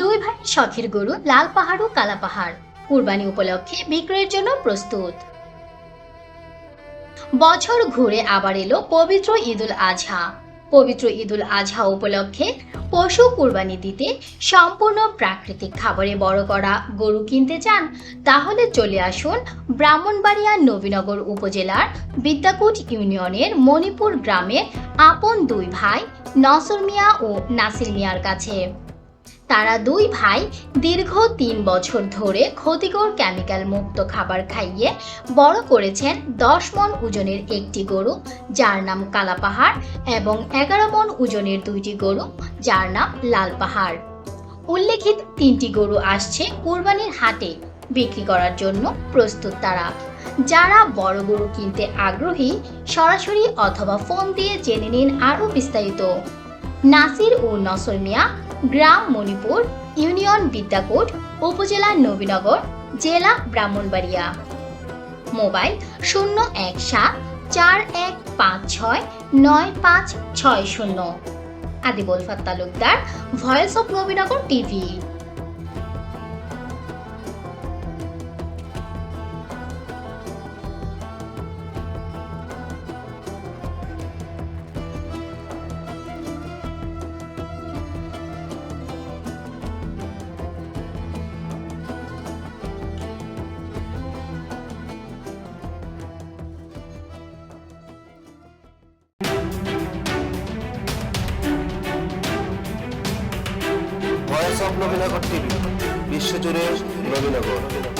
দুই ভাই শখের গরু, লাল পাহাড় ও কালা পাহাড়। কুরবানি উপলক্ষে বিক্রয়ের জন্য প্রস্তুত। বছর ঘুরে আবার এলো পবিত্র ঈদুল আজহা। পবিত্র ঈদুল আজহা উপলক্ষে পশু কুরবানি দিতে সম্পূর্ণ প্রাকৃতিক খাবারে বড় করা গরু কিনতে চান, তাহলে চলে আসুন ব্রাহ্মণবাড়িয়া নবীনগর উপজেলার বিদ্যাকুট ইউনিয়নের মণিপুর গ্রামের আপন দুই ভাই নসর মিয়া ও নাসির মিয়ার কাছে। তারা দুই ভাই দীর্ঘ তিন বছর ধরে ক্ষতিকর কেমিক্যাল মুক্ত খাবার খাইয়ে বড় করেছেন দশ মন ওজনের একটি গরু, যার নাম কালাপাহাড় এবং এগারো মন ওজনের দুইটি গরু, যার নাম লাল পাহাড় উল্লেখিত তিনটি গরু আসছে কুরবানির হাটে বিক্রি করার জন্য প্রস্তুত তারা। যারা বড় গরু কিনতে আগ্রহী সরাসরি অথবা ফোন দিয়ে জেনে নিন আরও বিস্তারিত। নাসির ও নসর মিয়া, গ্রাম মণিপুর, ইউনিয়ন বিদ্যাকোট, উপজেলা নবীনগর, জেলা ব্রাহ্মণবাড়িয়া। মোবাইল শূন্য এক সাত চার এক পাঁচ ছয় নয় পাঁচ ছয় শূন্য। আদিবুল ফাত Talukdar voice of Nabinagar TV. Voice of Nabinagar TV বিশ্বজুড়ে নবীনগর।